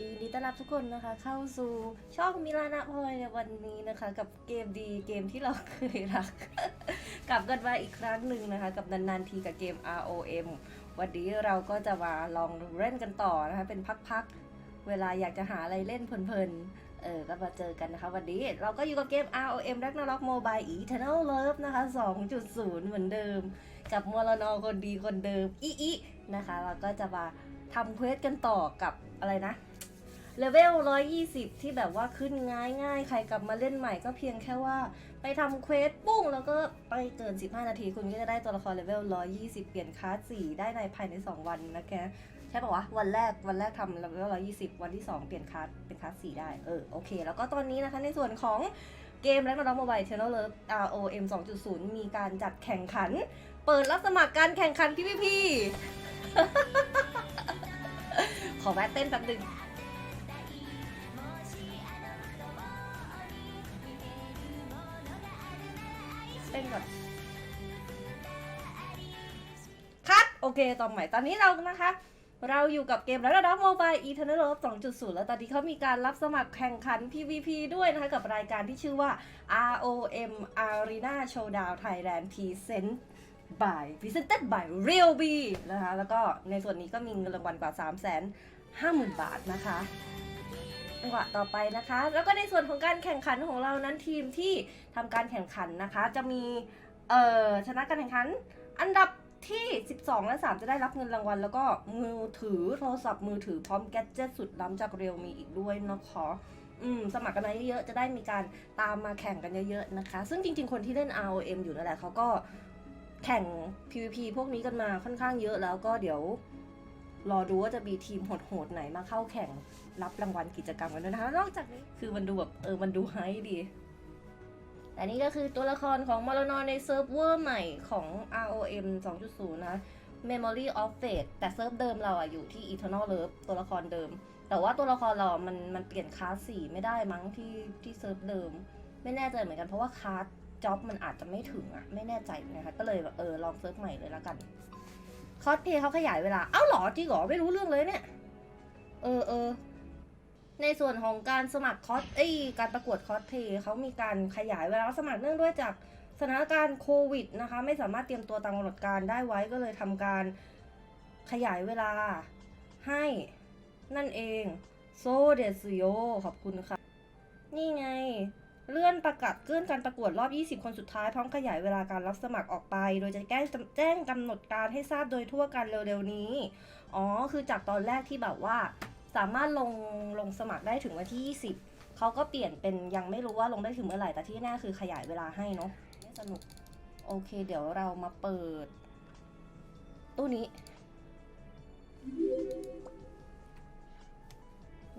ดียินดีต้อนรับทุกคนนะคะ เข้าสู่ช่องมิลานะพลอยในวันนี้นะคะ กับเกมดีเกมที่เราเคยรัก กลับกันมาอีกครั้งหนึ่งนะคะ กับนานๆทีกับเกม ROM วันนี้เราก็จะมาลองเล่นกันต่อนะคะ เป็นพักๆ เวลาอยากจะหาอะไรเล่นเพลินๆ เออ ก็มาเจอกันนะคะ วันนี้เราก็อยู่กับเกม ROM Ragnarok Mobile Eternal Love นะคะ 2.0 เหมือนเดิม กับมรนอคนดีคนเดิมอีอีนะคะ เราก็จะมาทำเควสกันต่อกับอะไรนะ เลเวล 120 ที่แบบว่าขึ้นง่ายง่ายใครกลับมาเล่นใหม่ก็เพียงแค่ว่าไปทำเควสปุ้ง แล้วก็ไปเกิน 15 นาทีคุณก็จะได้ตัวละครเลเวล 120 เปลี่ยนคลาส4ได้ในภายใน 2 วันนะคะใช่ปะวะวันแรกวันแรกทำเลเวล 120 วันที่ 2 เปลี่ยนคลาสเป็นคลาส4ได้เออโอเค แล้วก็ตอนนี้นะคะในส่วนของเกมและน้องโมบายเทนเลิฟ ROM 2.0 มีการจัดแข่งขัน เปิดรับสมัครการแข่งขัน PVP ขอแวะเต้นแป๊บนึง โอเคต่อใหม่ตอนนี้เรานะคะ เราอยู่กับเกมแล้วนะโมบายอีเทอร์เนลฟ2.0แล้วตอนนี้เขามีการรับสมัครแข่งขัน PVP ด้วยนะคะ กับรายการที่ชื่อว่า ROM Arena Showdown Thailand Present by Presented by Real B นะคะ แล้วก็ในส่วนนี้ก็มีเงินรางวัลกว่า 3 5 0 0 0 0 บาทนะคะจังหวะต่อไปนะคะ แล้วก็ในส่วนของการแข่งขันของเรานั้นทีมที่ทำการแข่งขันนะคะ จะมีเอ่อชนะการแข่งขันอันดับ ที่ 12 และ 3 จะได้รับเงินรางวัล แล้วก็มือถือโทรศัพท์มือถือพร้อมแกดเจิตสุดล้ำจากเรียวมีอีกด้วยนะคะอืมสมัครกันมาเยอะๆจะได้มีการตามมาแข่งกันเยอะๆนะคะ ซึ่งจริงๆ คนที่เล่น ROM อยู่นั่นแหละเขาก็แข่ง PVP พวกนี้กันมาค่อนข้างเยอะแล้วก็เดี๋ยวรอดูว่าจะมีทีมโหดๆไหนมาเข้าแข่งรับรางวัลกิจกรรมกันด้วยนะคะนอกจากนี้คือมันดูแบบเออมันดูไฮดี แต่นี่ก็คือตัวละครของมรนอในเซิร์ฟเวอร์ใหม่ของ ROM 2.0 นะ Memory of Fate แต่เซิร์ฟเดิมเราอะอยู่ที่ Eternal Love ตัวละครเดิม แต่ว่าตัวละครเรา มันมันเปลี่ยนคลาสสีไม่ได้มั้งที่ที่เซิร์ฟเดิม ไม่แน่ใจเหมือนกันเพราะว่าคลาสจ็อบมันอาจจะไม่ถึงอะไม่แน่ใจนะคะก็เลยเออลองเซิร์ฟใหม่เลยละกันคอสเพย์เขาขยายเวลา เอ้าหรอจริงหรอไม่รู้เรื่องเลยเนี่ย เออเออ ในส่วนของการสมัครคอสเอ้ยการประกวดคอสเพย์เขามีการขยายเวลาสมัครเนื่องด้วยจากสถานการณ์โควิดนะคะ ไม่สามารถเตรียมตัวตามกำหนดการได้ไว้ก็เลยทำการขยายเวลาให้นั่นเองโซเดสโยขอบคุณค่ะ นี่ไง เลื่อนประกาศเลื่อนการประกวดรอบ 20 คนสุดท้าย พร้อมขยายเวลาการรับสมัครออกไป โดยจะแจ้งแจ้งกำหนดการให้ทราบโดยทั่วกันเร็วๆนี้ อ๋อ คือจากตอนแรกที่แบบว่า สามารถลงลงสมัครได้ถึงวันที่ 20เขาก็เปลี่ยนเป็นยังไม่รู้ว่าลงได้ถึงเมื่อไหร่ แต่ที่แน่คือขยายเวลาให้เนาะไม่สนุก โอเค เดี๋ยวเรามาเปิด ตู้นี้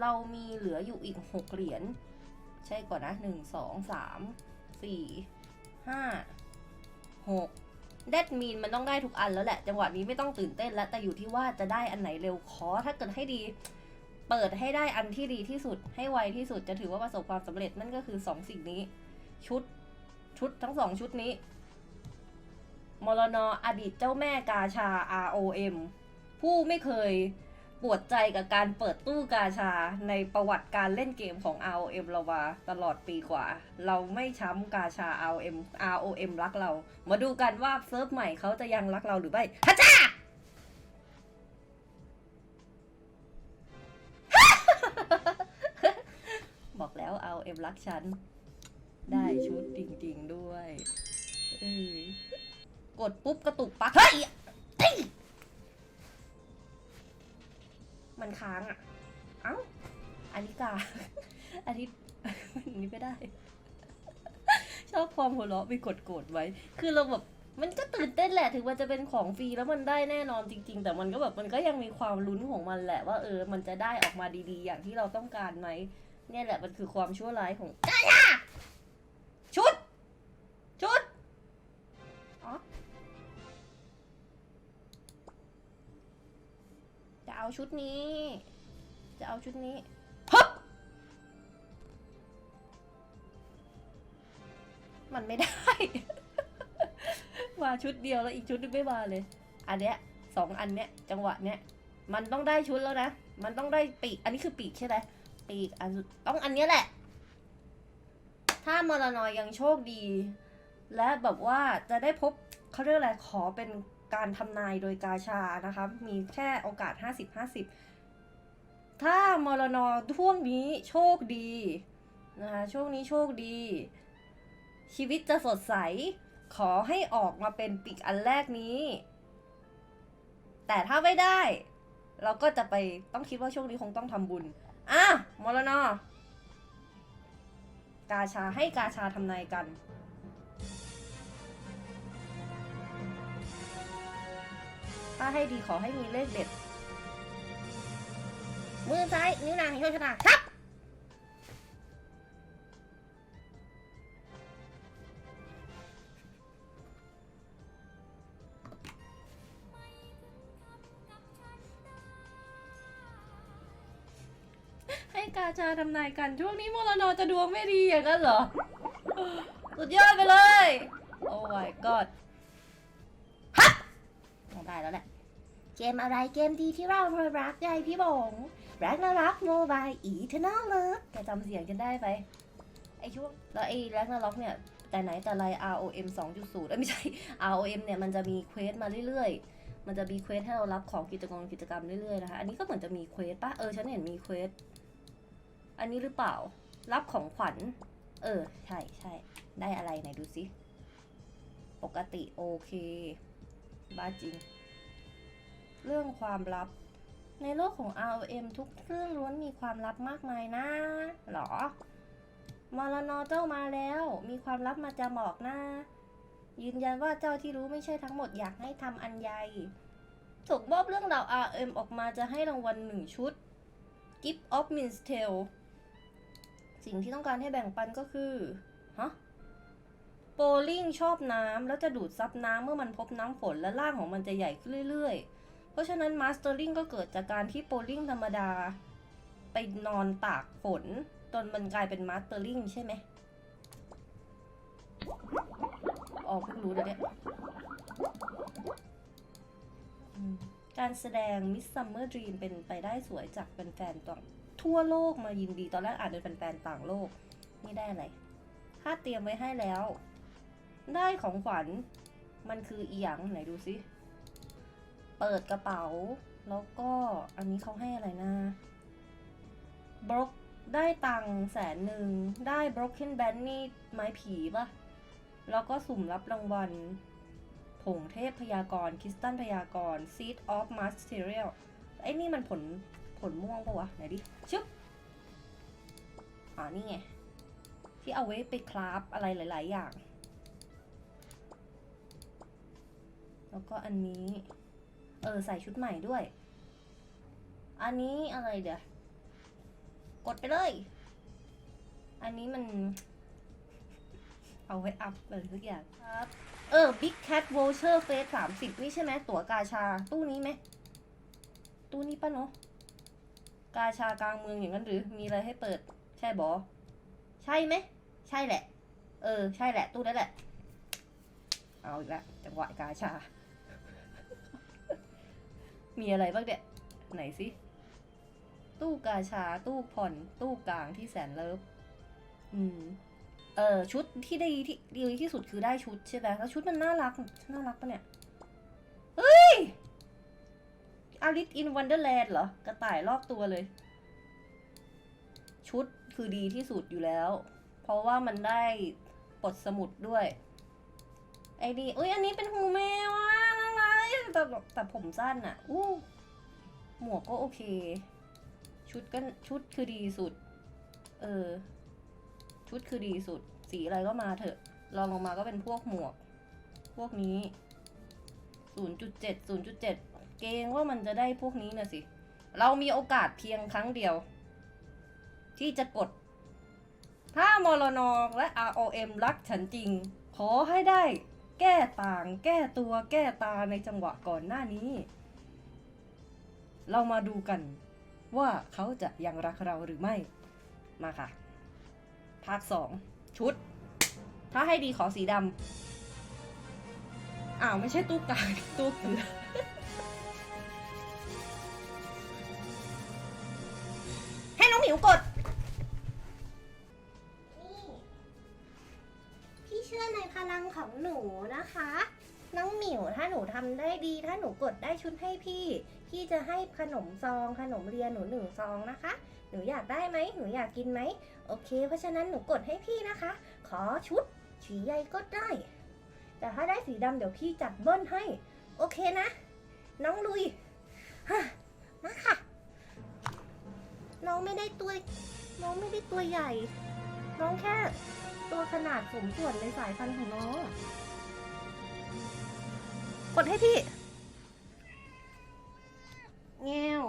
เรามีเหลืออยู่อีก 6 เหรียญ ใช่ก่อนนะ 1 2 3 4 5 6เดดมีนมันต้องได้ทุกอันแล้วแหละ จังหวะนี้ไม่ต้องตื่นเต้นแล้ว แต่อยู่ที่ว่าจะได้อันไหนเร็วขอถ้าเกิดให้ดี เปิดให้ได้อันที่ดีที่สุด ให้ไวที่สุดจะถือว่าประสบความสำเร็จนั่นก็คือ 2 สิ่งนี้ ชุดชุดทั้งสองชุดนี้มรณออดีตเจ้าแม่กาชา ROM ผู้ไม่เคยปวดใจกับการเปิดตู้กาชาในประวัติการเล่นเกมของ ROM เรามาตลอดปีกว่า เราไม่ช้ำกาชา ROM ROM รักเรา มาดูกันว่าเซิร์ฟใหม่เขาจะยังรักเราหรือไม่ฮัจ้า แล้ว ROM รักฉัน ได้ชุดจริง ๆ ด้วยเออกดปุ๊บกระตุกปักเฮ้ยเฮ้ยมันค้างอะ เอ้า อันนี้กาอันนี้อันนี้ไม่ได้ ชอบความหัวเราะไปกดโกรธไว้ คือเราแบบมันก็ตื่นเต้นแหละ ถึงมันจะเป็นของฟรีแล้วมันได้แน่นอนจริง ๆ แต่มันก็แบบมันก็ยังมีความลุ้นของมันแหละว่าเออ มันจะได้ออกมาดีๆ อย่างที่เราต้องการไหม เนี่ยแหละมันคือความชั่วร้ายของกายาชุด ชุดอ๋อจะเอาชุดนี้ จะเอาชุดนี้ฮึบมันไม่ได้ มาชุดเดียวแล้วอีกชุดนึงไม่มาเลย อันเนี้ยสองอันเนี้ยจังหวะเนี้ยมันต้องได้ชุดแล้วนะ มันต้องได้ปีก อันนี้คือปีกใช่ไหม ปีกอันสุดต้องอันนี้แหละ ถ้ามรนอยังโชคดี และแบบว่าจะได้พบเขาเรียกอะไรขอเป็นการทำนายโดยกาชานะคะ มีแค่โอกาส 50-50 ถ้ามรนอช่วงนี้โชคดีนะคะช่วงนี้โชคดี ชีวิตจะสดใส ขอให้ออกมาเป็นปีกอันแรกนี้ แต่ถ้าไม่ได้ เราก็จะไปต้องคิดว่าช่วงนี้คงต้องทำบุญ อะมรนอกาชาให้กาชาทำนายกัน ถ้าให้ดีขอให้มีเลขเด็ด มือซ้ายนิ้วนางแห่งโชคชะตาครับ ให้กาชาทำนายกันช่วงนี้มรนจะดวงไม่ดีอย่างนั้นเหรอ สุดยอดไปเลย โอ้ my god ฮับต้องได้แล้วแหละ เกมอะไรเกมดีที่เรารักใหญ่พี่บงรักนารักโมบายอีเทนอลเลิฟแกจำเสียงกันได้ไปไอช่วงแล้วไอแรักนารักเนี่ย แต่ไหนแต่ไร ROM 2.0เอ้ยไม่ใช่ ROM เนี่ยมันจะมีเควสมาเรื่อยๆ มันจะมีเควสให้เรารับของกิจกรรมกิจกรรมเรื่อยๆนะคะ อันนี้ก็เหมือนจะมีเควสปะเออ ฉันเห็นมีเควส อันนี้หรือเปล่า รับของขวัญ เออ ใช่ใช่ ได้อะไรไหนดูสิปกติโอเคบ้าจริง เรื่องความลับ ในโลกของ ROM ทุกเรื่องล้วนมีความลับมากมายนะหรอมรนเจ้ามาแล้ว มีความลับมาจะบอกนะยืนยันว่าเจ้าที่รู้ไม่ใช่ทั้งหมดอยากให้ทำอันใหญ่ส่งมอบเรื่องราว RM ออกมาจะให้รางวัลหนึ่งชุด Gift of Min's Tale สิ่งที่ต้องการให้แบ่งปันก็คือ ฮะ โปลิงชอบน้ำแล้วจะดูดซับน้ำเมื่อมันพบน้ำฝนและร่างของมันจะใหญ่ขึ้นเรื่อยๆ เพราะฉะนั้นมาสเตอร์ลิงก็เกิดจากการที่โปลิงธรรมดา ไปนอนตากฝนจนมันกลายเป็นมาสเตอร์ลิงใช่ไหมอ๋อเพิ่งรู้เลยเนี่ยการแสดง Miss Summer Dream เป็นไปได้สวยจากเป็นแฟนต่าง ทั่วโลกมายินดี ตอนแรกอ่านเป็นแฟนๆต่างโลก นี่ได้อะไรค่าเตรียมไว้ให้แล้ว ได้ของขวัญ มันคืออีหยังไหนดูสิเปิดกระเป๋า แล้วก็อันนี้เขาให้อะไรนะบล็อกได้ตังค์แสนหนึ่ง ได้ broken band นี่ไม้ผีปะแล้วก็สุ่มรับรางวัล ผงเทพพยากรคริสตัลพยากร seed of material ไอ้นี่มันผล ผลม่วงปะวะ ไหนดิ ชึบ อ่านี่ไง ที่เอาไว้ไปคราฟอะไรหลาย ๆ อย่าง แล้วก็อันนี้ เออ ใส่ชุดใหม่ด้วย อันนี้อะไรเดี๋ยว กดไปเลย อันนี้มัน เอาไว้อัพเลยทุกอย่างครับ เออ Big Cat Voucher Face สามสิบนี่ใช่ไหมตั๋วกาชา ตู้นี้ไหมตู้นี้ปะเนาะ กาชากลางเมืองอย่างนั้นหรือ มีอะไรให้เปิด ใช่บอ ใช่ไหม ใช่แหละ เออ ใช่แหละ ตู้นั้นแหละ เอาอีกแล้วจังหวะกาชา มีอะไรบ้างเนี่ย ไหนสิ ตู้กาชา ตู้ผ่อน ตู้กลางที่แสนเลิฟ อืม เออชุดที่ดีที่ดีที่สุดคือได้ชุดใช่ไหมแล้วชุดมันน่ารัก น่ารักปะเนี่ย Alice in Wonderland เหรอ กระต่ายรอบตัวเลย ชุดคือดีที่สุดอยู่แล้ว เพราะว่ามันได้ปลดสมุดด้วย ไอ้นี่เอ้ยอันนี้เป็นหูแมวอะน่ารักแต่แต่ผมสั้นอะอู้หมวกก็โอเค ชุดก็ชุดคือดีสุด เออ ชุดคือดีสุด สีอะไรก็มาเถอะลองลงมาก็เป็นพวกหมวก พวกนี้ 0.7 0.7 เกรงว่ามันจะได้พวกนี้นะสิ เรามีโอกาสเพียงครั้งเดียว ที่จะกด ถ้ามรนอและ ROM รักฉันจริง ขอให้ได้แก้ต่าง แก้ตัวแก้ตาในจังหวะก่อนหน้านี้ เรามาดูกันว่าเขาจะยังรักเราหรือไม่ มาค่ะ ภาคสองชุด ถ้าให้ดีขอสีดำอ้าว ไม่ใช่ตู้กลางตู้เกลือ นูนะคะ น้องหมิวถ้าหนูทำได้ดี ถ้าหนูกดได้ชุดให้พี่ พี่จะให้ขนมซอง ขนมเรียนหนูหนึ่งซองนะคะ หนูอยากได้ไหมหนูอยากกินไหมโอเค เพราะฉะนั้นหนูกดให้พี่นะคะ ขอชุดสีใยก็ได้ แต่ถ้าได้สีดำเดี๋ยวพี่จัดเบิ้ลให้ โอเคนะ น้องลุยฮะมาค่ะน้องไม่ได้ตัว น้องไม่ได้ตัวใหญ่ น้องแค่ตัวขนาดสมส่วนในสายพันธุ์ของน้อง กดให้พี่เงว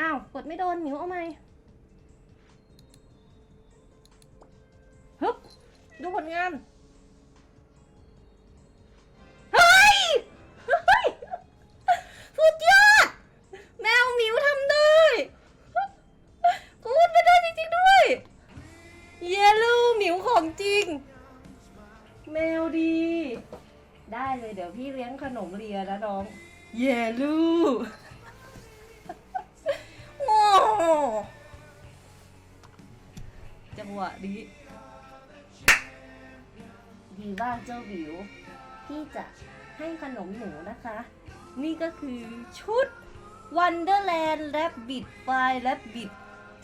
อ้าว กดไม่โดนหมิวเอาไหมฮึบดูผลงาน เฮ้ย เฮ้ย สุดยอด แมวหมิวทำได้กูดไม่ได้จริงๆด้วย เยลูหมิวของจริง แมวดี ได้เลยเดี๋ยวพี่เลี้ยงขนมเลียนะน้อง เยลูโอ้จังหวะนี้ดีบ้างเจ้าหวิว พี่จะให้ขนมหนูนะคะ นี่ก็คือชุด Wonderland Rabbit by Rabbit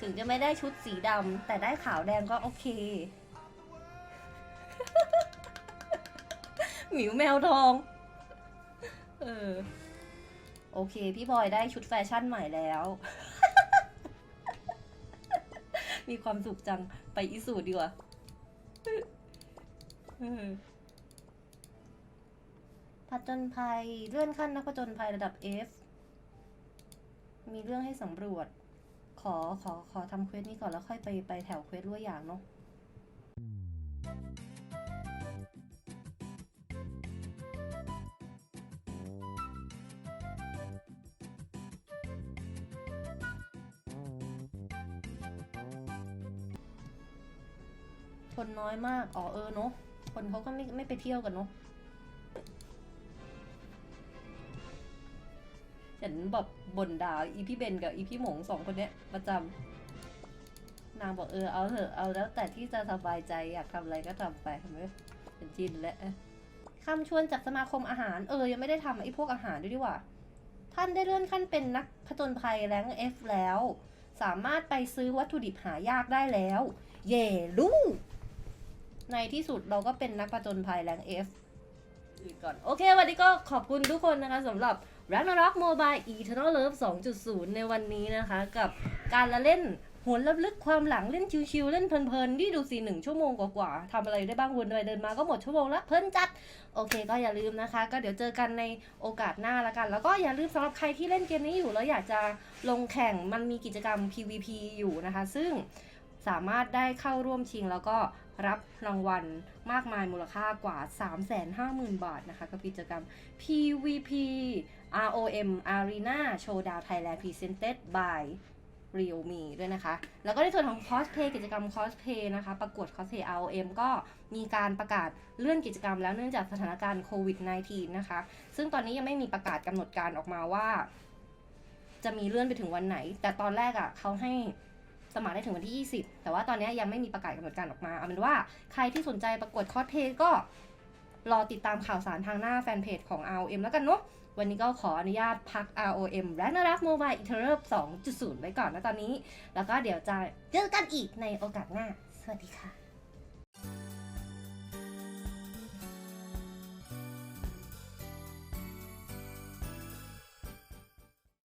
ถึงจะไม่ได้ชุดสีดำแต่ได้ขาวแดงก็โอเค หมิวแมวทอง เออ โอเค พี่บอยได้ชุดแฟชั่นใหม่แล้ว มีความสุขจังไปอิสูดดีกว่าผจญภัยเลื่อนขั้นนักผจญภัยระดับ F มีเรื่องให้สำรวจ ขอขอขอทำเควสนี้ก่อนแล้วค่อยไปไปแถวเควสรั่วอย่างเนาะ น้อยมาก อ๋อเออเนาะ คนเขาก็ไม่ไม่ไปเที่ยวกันเนาะเห็นแบบบ่นด่าอีพี่เบนกับอีพี่หมงสองคนเนี้ยประจำนางบอกเออเอาเถอะเอาแล้วแต่ที่จะสบายใจอยากทำอะไรก็ทำไปเห็นไหมเป็นจินแล้วคำชวนจากสมาคมอาหารเออ ยังไม่ได้ทำไอ้พวกอาหารด้วยดีกว่า ท่านได้เลื่อนขั้นเป็นนักผจญภัยแรง F แล้ว สามารถไปซื้อวัตถุดิบหายากได้แล้ว เย่ลูก ในที่สุดเราก็เป็นนักผจญภัยแรง F อื่นก่อน โอเค วันนี้ก็ขอบคุณทุกคนนะคะสำหรับ Ragnarok Mobile Eternal Love 2.0 ในวันนี้นะคะ กับการละเล่นหวนลับลึกความหลังเล่นชิวๆเล่นเพลินๆที่ดูสิหนึ่งชั่วโมงกว่าๆทำอะไรได้บ้างวนไปเดินมาก็หมดชั่วโมงละเพลินจัด โอเคก็อย่าลืมนะคะ ก็เดี๋ยวเจอกันในโอกาสหน้าละกัน แล้วก็อย่าลืมสำหรับใครที่เล่นเกมนี้อยู่แล้วอยากจะลงแข่งมันมีกิจกรรม PVP อยู่นะคะ ซึ่ง สามารถได้เข้าร่วมชิงแล้วก็รับรางวัลมากมายมูลค่ากว่า 350,000 บาทนะคะกับกิจกรรม PVP ROM Arena Showdown Thailand Presented by Realme ด้วยนะคะ แล้วก็ในส่วนของ Cosplay กิจกรรม Cosplay นะคะ ประกวด Cosplay ROM ก็มีการประกาศเลื่อนกิจกรรมแล้วเนื่องจากสถานการณ์โควิด -19 นะคะ ซึ่งตอนนี้ยังไม่มีประกาศกำหนดการออกมาว่า จะมีเลื่อนไปถึงวันไหน แต่ตอนแรกอะ่ะเขาให้ สมัครได้ถึงวันที่ 20 แต่ว่าตอนนี้ยังไม่มีประกาศกำหนดการออกมาเอาเป็นว่าใครที่สนใจประกวดคอสเพย์ก็รอติดตามข่าวสารทางหน้าแฟนเพจของ ROM แล้วกันเนาะวันนี้ก็ขออนุญาตพัก ROM Ragnarok Mobile Eternal 2.0 ไว้ก่อนนะตอนนี้ แล้วก็เดี๋ยวจะเจอกันอีกในโอกาสหน้า สวัสดีค่ะ